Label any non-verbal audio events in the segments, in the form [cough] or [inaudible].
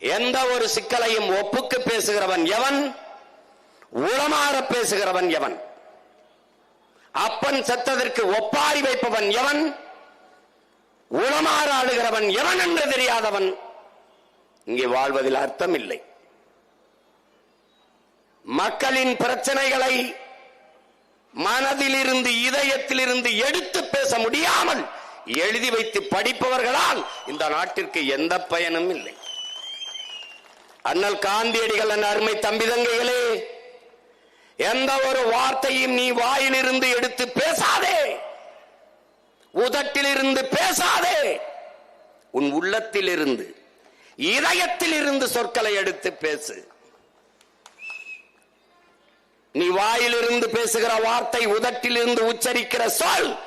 எந்த ஒரு சிக்கலையும் ஒப்புக்கு பேசுகிறவன் எவன்? உளமாற பேசுகிறவன் எவன்? அப்பன் செத்ததற்கு ஒப்பாரி வைப்பவன் எவன்? உளமாற ஆளுகிறவன் எவன் என்று தெரியாதவன்? இங்கே வாழ்வதில் அர்த்தம் இல்லை மக்களின் பிரச்சனைகளை மனதிலிருந்து இதயத்திலிருந்து எடுத்து பேச முடியாமல் எழுதி வைத்து படிப்பவர்களால் இந்த நாட்டிற்கு எந்த பயனும் இல்லை. அண்ணல் காந்தியடிகள் என் அருமை தம்பி தங்கைகளே எந்த ஒரு வார்த்தையும் நீ வாயிலிருந்து எடுத்து பேசாதே. உதட்டிலிருந்து பேசாதே. உன் உள்ளத்திலிருந்து இதயத்திலிருந்து சொற்களை எடுத்து பேசு. நீ வாயிலிருந்து பேசுகிற வார்த்தை உதட்டிலிருந்து உச்சரிக்கிற சொல்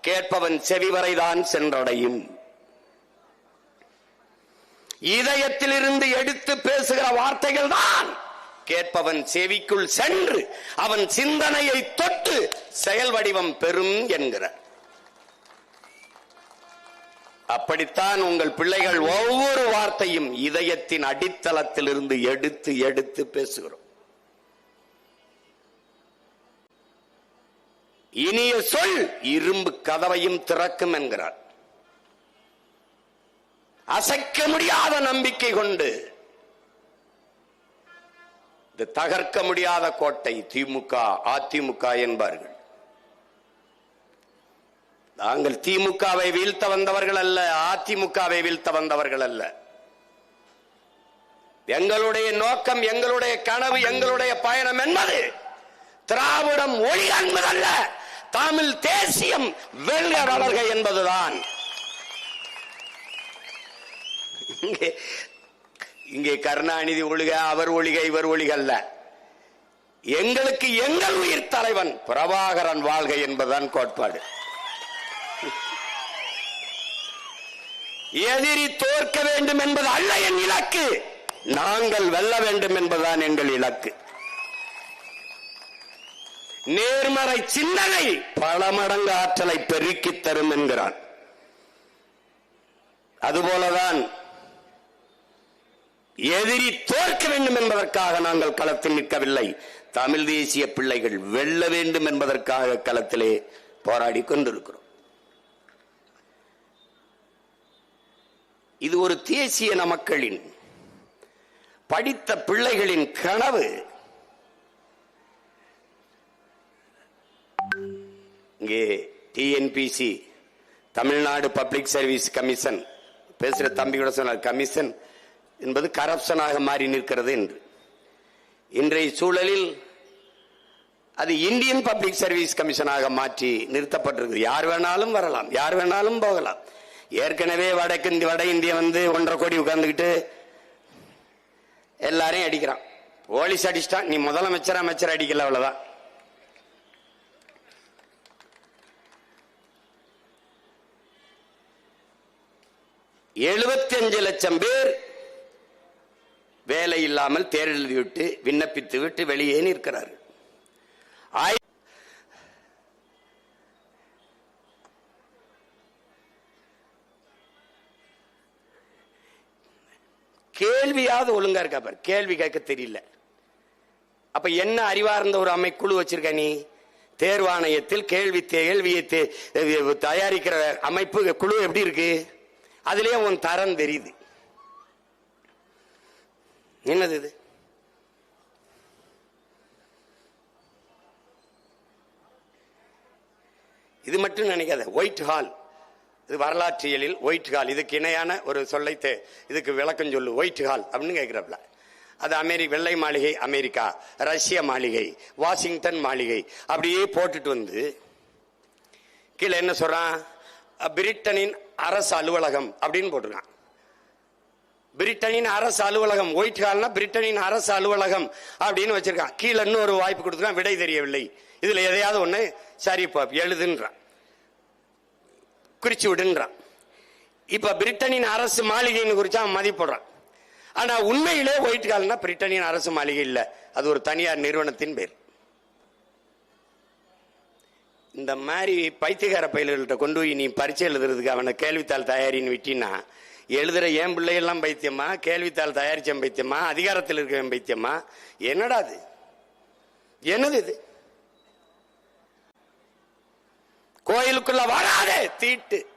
கேட்பவன் செவிவரைதான் சென்றடையும். இதயத்திலிருந்து எடுத்து பேசுகிற வார்த்தைகள் தான் கேட்பவன் செவிக்குள் சென்று அவன் சிந்தனையை தொட்டு செயல் வடிவம் பெறும் என்கிறார் அப்படித்தான் உங்கள் பிள்ளைகள் ஒவ்வொரு வார்த்தையும் இதயத்தின் அடித்தளத்திலிருந்து எடுத்து எடுத்து பேசுகிறோம். இனிய சொல் இரும்பு கதவையும் திறக்கும் என்கிறார். அசைக்க முடியாத நம்பிக்கை கொண்டு இந்த தகர்க்க முடியாத கோட்டை திமுக அதிமுக என்பார்கள். நாங்கள் திமுகவை வீழ்த்த வந்தவர்கள் அல்ல அதிமுகவை வீழ்த்த வந்தவர்கள் அல்ல. எங்களுடைய நோக்கம் எங்களுடைய கனவு எங்களுடைய பயணம் என்பது திராவிடம் ஒளி என்பதல்ல தமிழ் தேசியம் வெல்க வளர்க என்பதுதான். இங்கே இங்கே கருணாநிதி ஒழிக அவர் ஒழிக இவர் ஒழிகல்ல. எங்களுக்கு எங்கள் உயிர் தலைவன் பிரபாகரன் வாழ்க என்பதுதான் கோட்பாடு. எதிரி தோற்க வேண்டும் என்பது அல்ல என் இலக்கு. நாங்கள் வெல்ல வேண்டும் என்பதுதான் எங்கள் இலக்கு. நேர்மறை சிந்தனை பல மடங்கு ஆற்றலை பெருக்கித் தரும் என்கிறான். அதுபோலதான் எதிரி தோற்க வேண்டும் என்பதற்காக நாங்கள் களத்தில் நிற்கவில்லை. தமிழ் தேசிய பிள்ளைகள் வெல்ல வேண்டும் என்பதற்காக களத்திலே போராடி கொண்டிருக்கிறோம். இது ஒரு தேசிய மக்களின் படித்த பிள்ளைகளின் கனவு. இங்கே TNPSC Tamil Nadu public service commission பேசுற தம்பியோட சொன்னார் கமிஷன் என்பது கரப்ஷனாக மாறி நிற்கிறது என்று. இன்றைய சூழலில் அது இந்தியன் பப்ளிக் சர்வீஸ் கமிஷனாக மாற்றி நிறுத்தப்பட்டிருக்கு யார் வேணாலும் வரலாம் யார் வேணாலும் போகலாம். ஏற்கனவே வடக்கு வட இந்தியா வந்து ஒன்றரை கோடி உட்கார்ந்துக்கிட்டு எல்லாரையும் அடிக்கிறான். போலீஸ் அடிச்சிட்டான். நீ முதலமைச்சர் அமைச்சர் அடிக்கல அவ்வளவுதான். எழுபத்தி அஞ்சு லட்சம் பேர் வேலை இல்லாமல் தேர் எழுதிவிட்டு விண்ணப்பித்து விட்டு வெளியே நிற்கிறார். ஆய்- கேள்வியாவது ஒழுங்கா இருக்கா பாரு. கேள்வி கேட்க தெரியல. அப்ப என்ன அறிவார்ந்த ஒரு அமைக்குழு வச்சிருக்க நீ? தேர்வாணையத்தில் கேள்வி கேள்வியை தயாரிக்கிற அமைப்பு குழு எப்படி இருக்கு? அதுலயே உன் தரம் தெரியுது. என்னது இது? இது மட்டும் நினைக்காத ஒயிட் ஹால் இது வரலாற்றியலில் ஒயிட் ஹால் இதுக்கு இணையான ஒரு சொல்லை இதுக்கு விளக்கம் சொல்லு ஒயிட் ஹால் அப்படின்னு கேட்கிறப்பல. அது அமெரி வெள்ளை மாளிகை அமெரிக்கா ரஷ்ய மாளிகை வாஷிங்டன் மாளிகை. அப்படியே போட்டுட்டு வந்து கீழே என்ன சொல்றான்? பிரிட்டனின் அரசு அலுவலகம் அப்படின்னு போட்டிருக்கான். பிரிட்டனின் அரசு அலுவலகம் ஒயிட் ஹால்னா பிரிட்டனின் அரசு அலுவலகம் அப்படின்னு வச்சிருக்கான். கீழே இன்னொரு வாய்ப்பு கொடுத்துருக்கான் விடை தெரியவில்லை. இதுல எதையாவது ஒண்ணு சரி பாப் எழுதுன்றான். குறிச்சு விடுன்றான். இப்ப பிரிட்டனின் அரசு மாளிகைன்னு குறிச்சு அவன் மதிப்பிடுறான். ஆனா உண்மையிலே ஒயிட் ஹால்னா பிரிட்டனின் அரசு மாளிகை இல்லை. அது ஒரு தனியார் நிறுவனத்தின் பேர். இந்த மாதிரி பைத்தியகார பயில்கள்கிட்ட கொண்டு போய் நீ பரீட்சை எழுதுறதுக்கு அவனை கேள்வித்தாள் தயாரின்னு விட்டினா எழுதுகிற என் பிள்ளையெல்லாம் பைத்தியமா? கேள்வித்தாள் தயாரித்தேன் பைத்தியமா? அதிகாரத்தில் இருக்க பைத்தியமா? என்னடா அது? என்னது இது? கோயிலுக்குள்ள வராதே தீட்டு.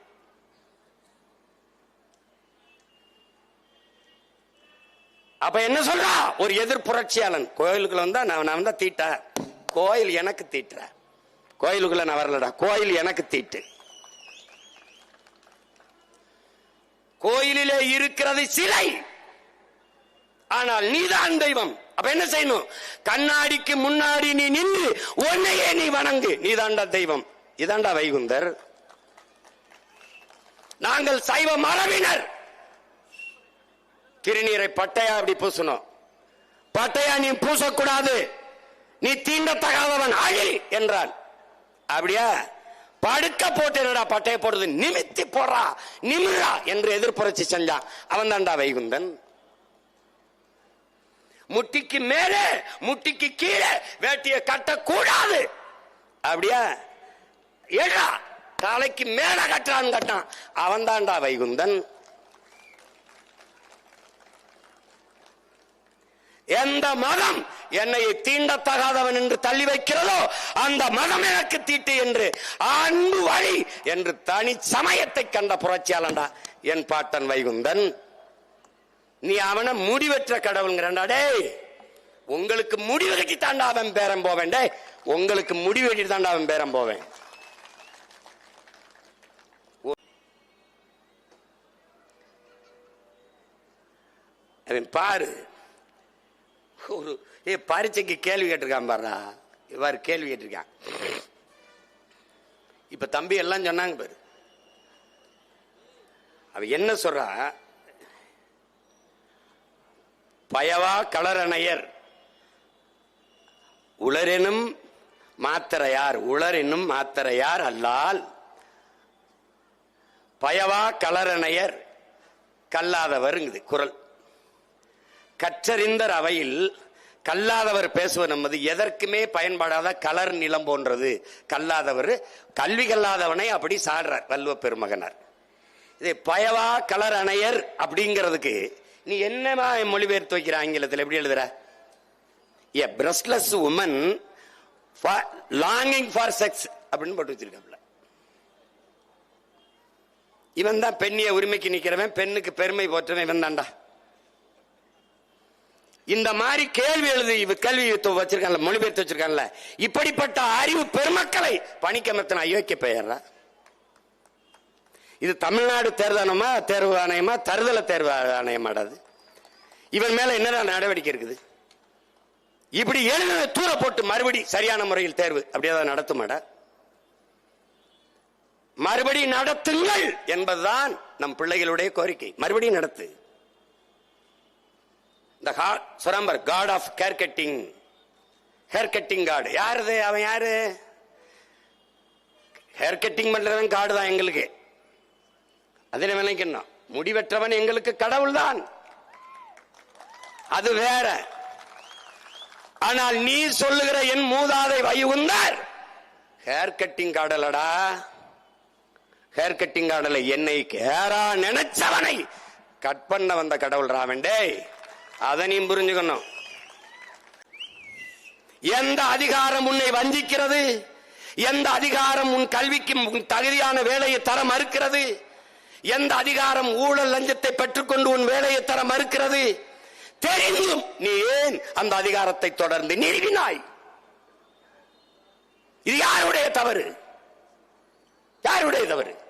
அப்ப என்ன சொல்றா? ஒரு எதிர் புரட்சியாளன். கோயிலுக்குள்ள வந்தா நான் நான் வந்தா தீட்டா? கோயில் எனக்கு தீட்டுற. கோயிலுக்குள்ள நான் வரலடா. கோயில் எனக்கு தீட்டு. கோயிலிலே இருக்கிறது சிலை. ஆனால் நீதான் தெய்வம். அப்ப என்ன செய்யணும்? கண்ணாடிக்கு முன்னாடி நீ நின்று உன்னையே நீ வணங்கு. நீதாண்டா தெய்வம். இதாண்டா வைகுந்தர். நாங்கள் சைவ மரபினர். திருநீரை பட்டையா அப்படி பூசணும். பட்டையா நீ பூசக்கூடாது. நீ தீண்டத்தகாதவன் அழி என்றான். அப்படியா? படுக்க போட்டு என்னடா பட்டைய போடுறது? நிமித்தி போடுறா. நிமிழா என்று எதிர்ப்புரட்சி செஞ்சான் அவன் தான்டா வைகுந்தன். முட்டிக்கு மேலே முட்டிக்கு கீழே வேட்டியை கட்டக்கூடாது. அப்படியா? ஏடா தலைக்கு மேல கட்டுறான்னு கட்டான். அவன் தான்டா வைகுந்தன். எந்த மதம் என்னை தீண்டத்தகாதவன் என்று தள்ளி வைக்கிறதோ அந்த மதம் எனக்கு தீட்டு என்று அன்பு வழி என்று தனி சமயத்தை கண்ட புரட்சியாளன்டா என் பாட்டன் வைகுந்தன். நீ அவனை முடிவெற்ற கடவுள்ங்கிறா டேய். உங்களுக்கு முடிவெடுக்கி தாண்டா அவன் பேரம் போவேன் டே உங்களுக்கு முடிவு தாண்டா அவன் பேரம் போவேன். பாரு ஒரு ஏ பரீட்சைக்கு கேள்வி கேட்டிருக்கான் பாருடா. இவ்வாறு கேள்வி கேட்டிருக்கான். இப்ப தம்பி எல்லாம் சொன்னாங்க பாரு. அவ என்ன சொல்றா? பயவா களரணையர் உளரெனும் மாத்திரையார். உளரெனும் மாத்திரையார் அல்லால் பயவா களரணையர் கல்லாதவருங்குது குரல். கற்றறிந்தர் அவையில் கல்லாதவர் பேசுவது நமது எதற்குமே பயன்படாத கலர் நிலம் போன்றது. கல்லாதவர் கல்வி கல்லாதவனை அப்படி சாடுறார் வல்லுவ பெருமகனார். இது பயவா கலர் அணையர் அப்படிங்கிறதுக்கு நீ என்னமா மொழிபெயர்த்து வைக்கிற ஆங்கிலத்தில்? எப்படி எழுதுற? A breastless woman longing for sex அப்படின்னு போட்டு வச்சிருக்காப்ல இவன் தான் பெண்ணிய உரிமைக்கு நிற்கிறவன் பெண்ணுக்கு பெருமை போற்றவன் இவன் தான்டா இந்த மாதிரி கேள்வி எழுதி இவ கேள்வி வச்சிருக்கான்ல மொழிபெயர்த்து வச்சிருக்கான்ல இப்படிப்பட்ட அறிவு பெருமக்களை பணிக்கமர்த்தின அயோக்கிய பெயர்றா? இது தமிழ்நாடு தேர்தலமா தேர்வு ஆணையமா தருதல தேர்வு ஆணையமாடாது இவன் மேல என்ன நடவடிக்கை இருக்குது? இப்படி எழுத தூர போட்டு மறுபடி சரியான முறையில் தேர்வு அப்படியே அதை நடத்துமாடா? மறுபடி நடத்துங்கள் என்பதுதான் நம் பிள்ளைகளுடைய கோரிக்கை. மறுபடியும் நடத்து. இந்த சுரம்பர் card of hair cutting hair cutting card யாருது? அவன் யாரு? ஹேர் கட்டிங் பண்றவன் காடு தான் எங்களுக்கு. அதில் நினைக்கணும். முடிவெற்றவன் எங்களுக்கு கடவுள் தான் அது வேற. ஆனால் நீ சொல்லுகிற என் மூதாதை வைகுந்தார் ஹேர் கட்டிங் காடலடா. ஹேர் கட்டிங் காடலை என்னை கேரா நினைச்சவனை கட் பண்ண வந்த கடவுள் ராவண்டே அதை நீ புரிஞ்சுக்கணும். எந்த அதிகாரம் உன்னை வஞ்சிக்கிறது? எந்த அதிகாரம் உன் கல்விக்கு உன் தகுதியான வேலையை தர மறுக்கிறது? எந்த அதிகாரம் ஊழல் லஞ்சத்தை பெற்றுக்கொண்டு உன் வேலையை தர மறுக்கிறது? தெரிந்தும் நீ ஏன் அந்த அதிகாரத்தை தொடர்ந்து நிறுவினாய்? இது யாருடைய தவறு? யாருடைய தவறு?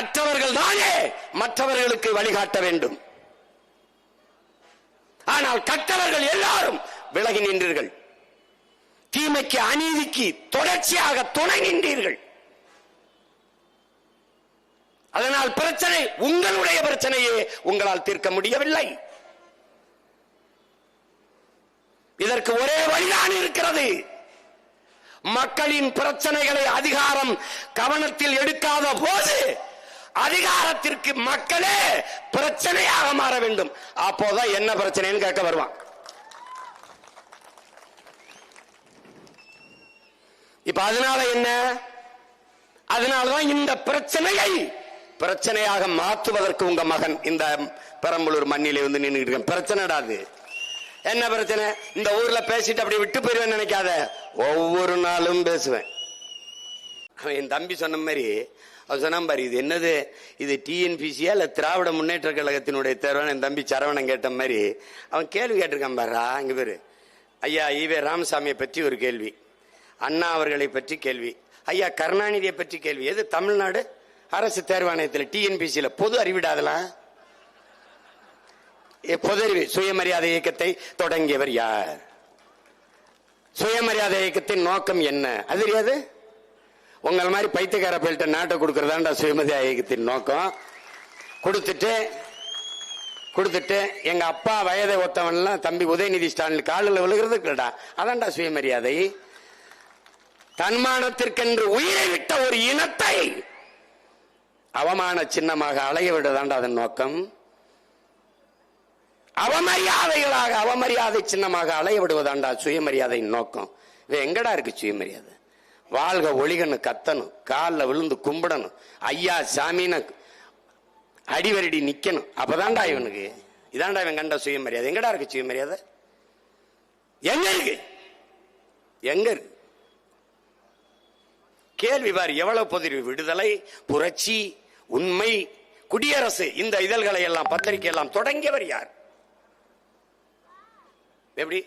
கற்றவர்கள் தானே மற்றவர்களுக்கு வழிகாட்ட வேண்டும். ஆனால் கற்றவர்கள் எல்லாரும் விலகி நின்றீர்கள். தீமைக்கு அநீதிக்கு தொடர்ச்சியாக துணை நின்றீர்கள். அதனால் பிரச்சனை உங்களுடைய பிரச்சனையே உங்களால் தீர்க்க முடியவில்லை. இதற்கு ஒரே வழிதான் இருக்கிறது. மக்களின் பிரச்சனைகளை அதிகாரம் கவனத்தில் எடுக்காத போது அதிகாரத்திற்கு மக்களே பிரச்சனையாக மாற வேண்டும். அப்போதான் என்ன பிரச்சனைன்னு கேட்க வருவான். இப்ப அதனால என்ன? அதனாலதான் இந்த பிரச்சனையை பிரச்சனையாக மாற்றுவதற்கு உங்க மகன் இந்த பெரம்பலூர் மண்ணிலே வந்து நின்று பிரச்சனைடாது அது. என்ன பிரச்சனை? இந்த ஊர்ல பேசிட்டு அப்படி விட்டு போயிருவேன் நினைக்காத. ஒவ்வொரு நாளும் பேசுவேன். அவன் என் தம்பி சொன்ன மாதிரி அவன் சொன்னான் பாரு இது என்னது? இது டிஎன்பிசியா இல்லை திராவிட முன்னேற்ற கழகத்தினுடைய தேர்வான என் தம்பி சரவணன் கேட்ட மாதிரி அவன் கேள்வி கேட்டிருக்கான் பாரா அங்க பேர். ஐயா ஈவே ராமசாமியை பற்றி ஒரு கேள்வி. அண்ணா அவர்களை பற்றி கேள்வி. ஐயா கருணாநிதியை பற்றி கேள்வி. எது தமிழ்நாடு? அரசு தேர்வாணையத்தில் டிஎன்பிசியில் பொது அறிவிடாதலாம் பொது அறிவு. சுயமரியாதை இயக்கத்தை தொடங்கியவர் யார்? சுயமரியாதை இயக்கத்தின் நோக்கம் என்ன? அது தெரியாது. உங்கள் மாதிரி பைத்தியக்கார பயில்ட்ட நாட்டை கொடுக்கறதாண்டா சுயமதி இயக்கத்தின் நோக்கம். கொடுத்துட்டு கொடுத்துட்டு எங்க அப்பா வயதை ஒத்தவன்லாம் தம்பி உதயநிதி ஸ்டாலின் காலில் விழுகிறது இல்லடா அதான்டா சுயமரியாதை. தன்மானத்திற்கென்று உயிரை விட்ட ஒரு இனத்தை அவமான சின்னமாக அலைய விடுதாண்டா அதன் நோக்கம். அவமரியாதைகளாக அவமரியாதை சின்னமாக அலைய விடுவதாண்டா சுயமரியாதையின் நோக்கம். இது எங்கடா இருக்கு சுயமரியாதை? வாழ்க ஒளிகன்னு கத்தணும். காலில் விழுந்து கும்பிடணும். ஐயா சாமின்னு அடிவரடி நிக்கணும். அப்பதான்டா இவனுக்கு. இதான்டா இவன் கண்ட சுயமரியாதை. எங்கடா இருக்கு சுயமரியாதை? எங்க இருக்கு? எங்க இருக்கு? கேள்வி பார். எவ்வளவு பொது விடுதலை புரட்சி உண்மை குடியரசு இந்த இதழ்களை எல்லாம் பத்திரிகை எல்லாம் தொடங்கியவர் யார்? எப்படி?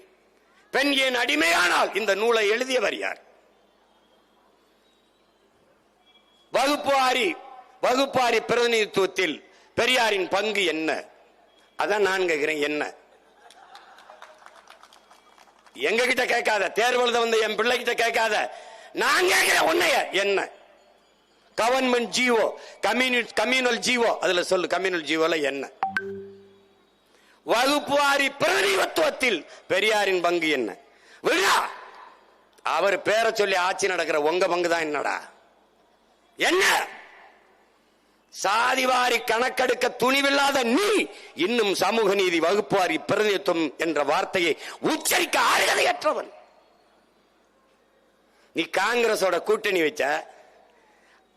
பெண் ஏன் அடிமையானால் இந்த நூலை எழுதியவர் யார்? வகுப்பாரி வகுப்பாரி பிரதிநிதித்துவத்தில் பெரியாரின் பங்கு என்ன? அதான் நான் கேட்கிறேன் என்ன? எங்க கிட்ட கேட்காத தேர்வு எழுத வந்த என் பிள்ளை கிட்ட கேட்காத நான் கேட்கிறேன் உன்னைய என்ன? கவர்மெண்ட் ஜிஓ கம்யூனி கம்யூனல் ஜிஓ அதுல சொல்லு கம்யூனல் ஜிஓல என்ன? வகுப்புவாரி பிரதிநிதித்துவத்தில் பெரியாரின் பங்கு என்ன? விழா அவர் பேரை சொல்லி ஆட்சி நடக்கிற உங்க பங்கு தான் என்னடா? என்ன? சாதிவாரி கணக்கெடுக்க துணிவில்லாத நீ இன்னும் சமூக நீதி வகுப்பாரி பிரதிநிதித்துவம் என்ற வார்த்தையை உச்சரிக்க அருகதையற்றவன் நீ காங்கிரஸோட கூட்டணி வச்ச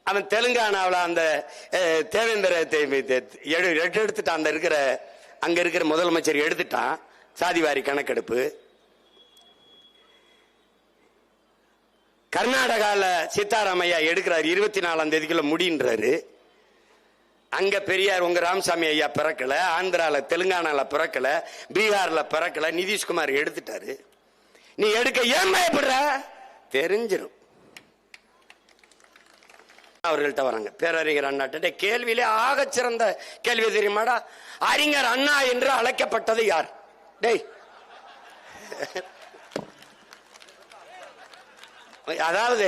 அவன் தெலுங்கானாவில் அந்த தேவேந்திர தே- எடு- எடுத்துட்டான் அந்த இருக்கிற அங்க இருக்கிற முதலமைச்சர் எடுத்துட்டான் சாதிவாரி கணக்கெடுப்பு. கர்நாடகாவில் சீதாராமையா எடுக்கிறார் இருபத்தி நாலாம் தேதிக்குள்ள முடின்றாரு. அங்க பெரியார் உங்க ராமசாமி ஐயா பிறக்கல ஆந்திரால தெலுங்கானால பிறக்கல பீகார்ல பிறக்கல நிதிஷ்குமார் எடுத்துட்டாரு. நீ எடுக்க ஏன் பயப்படுற? தெரிஞ்சிடும் அவர்கள்ட்ட வராங்க. பேரறிஞர் அண்ணாட்ட கேள்வியிலே ஆக சிறந்த கேள்வி தெரியுமாடா? அறிஞர் அண்ணா என்று அழைக்கப்பட்டது யார்? டேய். அதாவது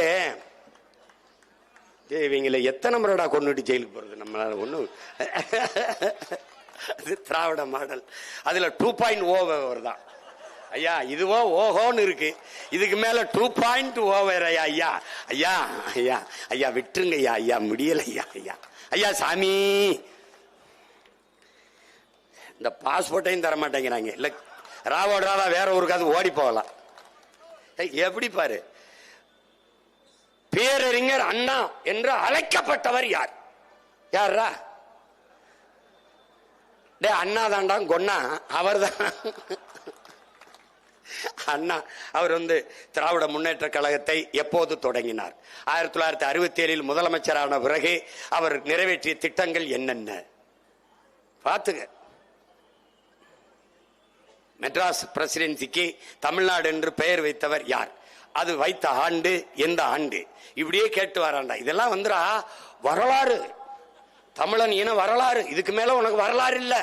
டேய், இவங்களை எத்தனை முறைடா கொண்டுட்டு ஜெயிலுக்கு போறது? நம்மளால ஒண்ணும் அது திராவிட மாடல். அதுல டூ பாயிண்ட் ஓ தான். ஐயா இதுவோ ஓஹோன்னு இருக்கு. இதுக்கு மேல டூ பாயிண்ட் ஓ வேற ஐயா ஐயா. ஐயா ஐயா ஐயா விட்டுருங்க ஐயா ஐயா முடியல ஐயா ஐயா. ஐயா சாமி. இந்த பாஸ்போர்ட்டையும் தர மாட்டேங்கிறாங்க இல்ல ராவோட ராவா வேற ஊருக்காவது ஓடி போகலாம். எப்படி பாரு? பேரறிஞர் அண்ணா என்று அழைக்கப்பட்டவர் யார்? யாரா டே அண்ணா தாண்டா கொன்னா. அவர்தான். அண்ணா அவர் வந்து திராவிட முன்னேற்ற கழகத்தை எப்போது தொடங்கினார்? ஆயிரத்தி தொள்ளாயிரத்தி அறுபத்தி ஏழில் முதலமைச்சரான பிறகு அவர் நிறைவேற்றிய திட்டங்கள் என்னென்ன? பார்த்துக்க. மெட்ராஸ் பிரசிடென்சிக்கு தமிழ்நாடு என்று பெயர் வைத்தவர் யார்? அது வைத்த ஆண்டு எந்த ஆண்டு? இப்படியே கேட்டு வராண்டா இதெல்லாம் வந்துடா வரலாறு. தமிழன் இன வரலாறு. இதுக்கு மேல உனக்கு வரலாறு இல்ல.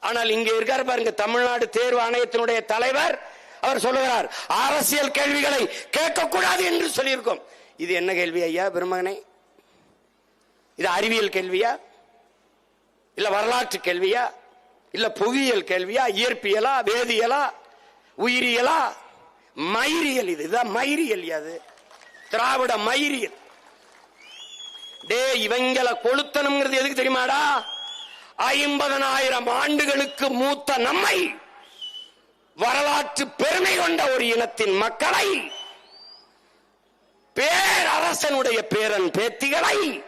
ஆனால் இங்க இருக்கார் பாருங்க தமிழ்நாடு தேர்வு ஆணையத்தினுடைய தலைவர். அவர் சொல்லுகிறார் அரசியல் கேள்விகளை கேட்கக்கூடாது என்று சொல்லியிருக்கோம். இது என்ன கேள்வி ஐயா பெருமகனே? இது அறிவியல் கேள்வியா? இல்ல வரலாற்று கேள்வியா? இல்ல புவியியல் கேள்வியா? இயற்பியலா? வேதியியலா? உயிரியலா? மயிரியல் இது இதுதான் மயிரியல் அது. திராவிட மயிரியல். டே இவங்களை கொளுத்தணுங்கிறது எதுக்கு தெரியுமாடா? ஐம்பதனாயிரம் ஆண்டுகளுக்கு மூத்த நம்மை வரலாற்று பெருமை கொண்ட ஒரு இனத்தின் மக்களை பேரரசனுடைய பேரன் பேத்திகளை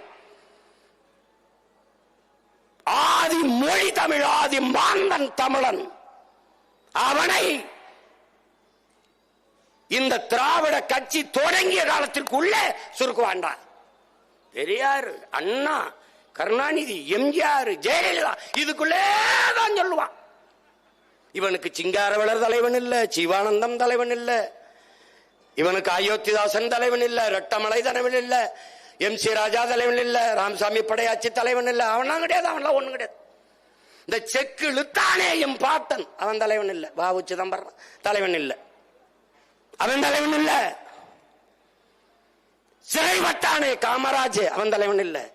ஆதி மொழி தமிழ் ஆதி மாந்தன் தமிழன் அவனை இந்த திராவிட கட்சி தொடங்கிய காலத்திற்குள்ளே சுருக்குவாண்டா பெரியார் அண்ணா கருணாநிதி எம்ஜிஆர் ஜெயலலிதா இதுக்குள்ளே தான் சொல்லுவான். இவனுக்கு சிங்காரவளர் தலைவன் இல்ல சிவானந்தம் தலைவன் இல்ல இவனுக்கு அயோத்திதாசன் தலைவன் இல்ல ரெட்டமலை தலைவன் இல்ல எம் சி ராஜா தலைவன் இல்ல ராமசாமி படையாச்சி தலைவன் இல்ல அவனா கிடையாது அவன்லாம் ஒண்ணு கிடையாது. இந்த செக்கு இழுத்தானே எம் பாட்டன் அவன் தலைவன் இல்ல பாபு சிதம்பரம் தலைவன் இல்லை. அவன் தலைவன் இல்ல. சிறை வட்டானே காமராஜ் அவன் தலைவன் இல்ல.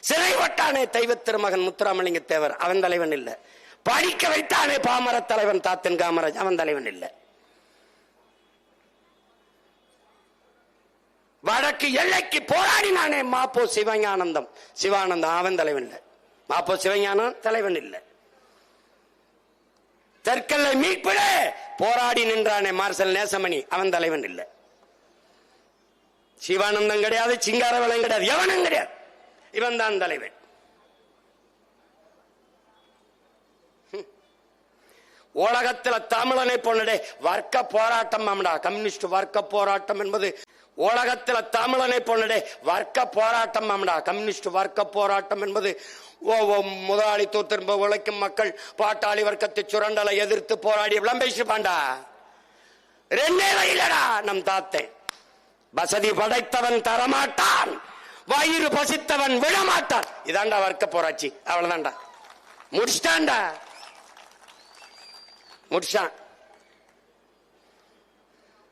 சிறை வட்டானே தெய்வ திருமகன் முத்துராமலிங்க தேவர் அவன் தலைவன் இல்ல. படிக்க வைத்தானே பாமர தலைவன் தாத்தன் காமராஜ் அவன் தலைவன் இல்ல. வடக்கு எல்லைக்கு போராடினானே மாப்போ சிவஞானந்தம். சிவானந்தம் அவன் தலைவன் இல்ல. மாப்போ சிவஞானம் தலைவன் இல்லை. தெற்கல்லை மீட்பிட. போராடி நின்றானே மார்சல் நேசமணி. அவன் தலைவன் இல்ல. சிவானந்தம் கிடையாது சிங்காரவளம் கிடையாது எவனும் கிடையாது. இவன் தான் தலைவன். உலகத்துல தமிழனை பொண்ணுடே வர்க்க போராட்டம் ஆமடா கம்யூனிஸ்ட் வர்க்க போராட்டம் என்பது உலகத்துல தமிழனை பொண்ணுடே வர்க்க போராட்டம் ஆமடா கம்யூனிஸ்ட் வர்க்க போராட்டம் என்பது ஓ ஓ முதலாளித்துவ திரும்ப உழைக்கும் மக்கள் பாட்டாளி வர்க்கத்தை சுரண்டலை எதிர்த்து போராடி விளம்பிச்சுப்பாண்டா ரெண்டே வயலடா நம் தாத்தை. வசதி படைத்தவன் தரமாட்டான். வயிறு பசித்தவன் விழமாட்டான். இதாண்டா வர்க்க போராட்சி. அவ்வளவுதான்டா. முடிச்சிட்டான்டா. முடிச்சான்.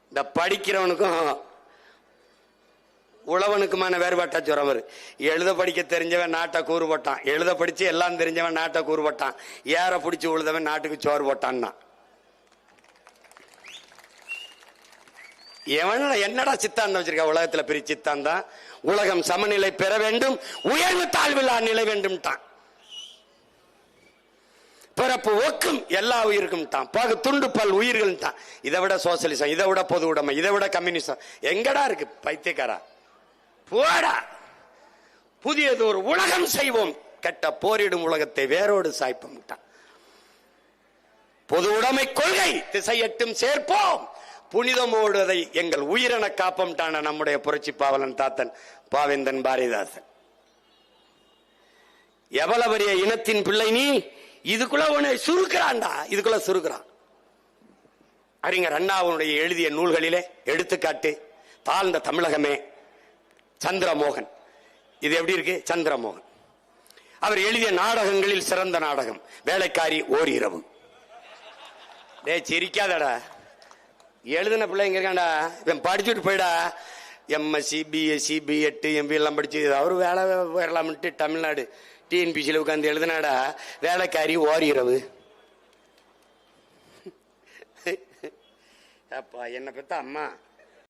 இந்த படிக்கிறவனுக்கும் உழவனுக்குமான வேறுபாட்டா சொல்ற வரும் எழுத படிக்க தெரிஞ்சவன் நாட்டை கூறு போட்டான். எழுத படிச்சு எல்லாம் தெரிஞ்சவன் நாட்டை கூறு போட்டான். ஏற பிடிச்சி உழுதவன் நாட்டுக்கு சோறு போட்டான்னா. எவன என்னடா சித்தாந்தம் வச்சிருக்கா? உலகத்துல பெரிய சித்தாந்தம். உலகம் சமநிலை பெற வேண்டும். உயர்வு தாழ்வில்லா நிலை வேண்டும் பிறப்பு ஒக்கும் எல்லா உயிருக்கும் தான். பகு துண்டு பல் உயிர்கள் தான். இதை விட சோசியலிசம் இதை விட பொது உடைமை இதை விட கம்யூனிசம். எங்கடா இருக்கு பைத்தியக்காரா? போடா. புதியது ஒரு உலகம் செய்வோம். கெட்ட போரிடும் உலகத்தை வேரோடு சாய்ப்போம் பொது உடைமை கொள்கை திசையட்டும் சேர்ப்போம். புனிதம் ஓடுவதை எங்கள் உயிரென காப்பம் தான நம்முடைய புரட்சி பாவலன் தாத்தன் பாவேந்தன் பாரதிதாசன். எவ்வளவு பெரிய இனத்தின் பிள்ளை நீ? இதுக்குள்ள உன்னை சுருக்கிறான்டா. இதுக்குள்ள சுருக்கிறான். அறிஞர் அண்ணாவுடைய எழுதிய நூல்களிலே எடுத்துக்காட்டு தாழ்ந்த தமிழகமே சந்திரமோகன். இது எப்படி இருக்கு? சந்திரமோகன். அவர் எழுதிய நாடகங்களில் சிறந்த நாடகம் வேலைக்காரி ஓர் இரவு டே சிரிக்காதடா. எழுதின பிள்ளைங்க இருக்காண்டா இவன் படிச்சுட்டு போயிடா. எம்எஸ்சி பிஎஸ்சி பிஎட்டு எம்பி எல்லாம் படிச்சு அவர் வேலை வரலாம்ட்டு தமிழ்நாடு டிஎன்பிசியில் உட்காந்து எழுதினாடா வேலைக்காரி ஓரிரவு [laughs] அப்பா என்னை பார்த்தா அம்மா.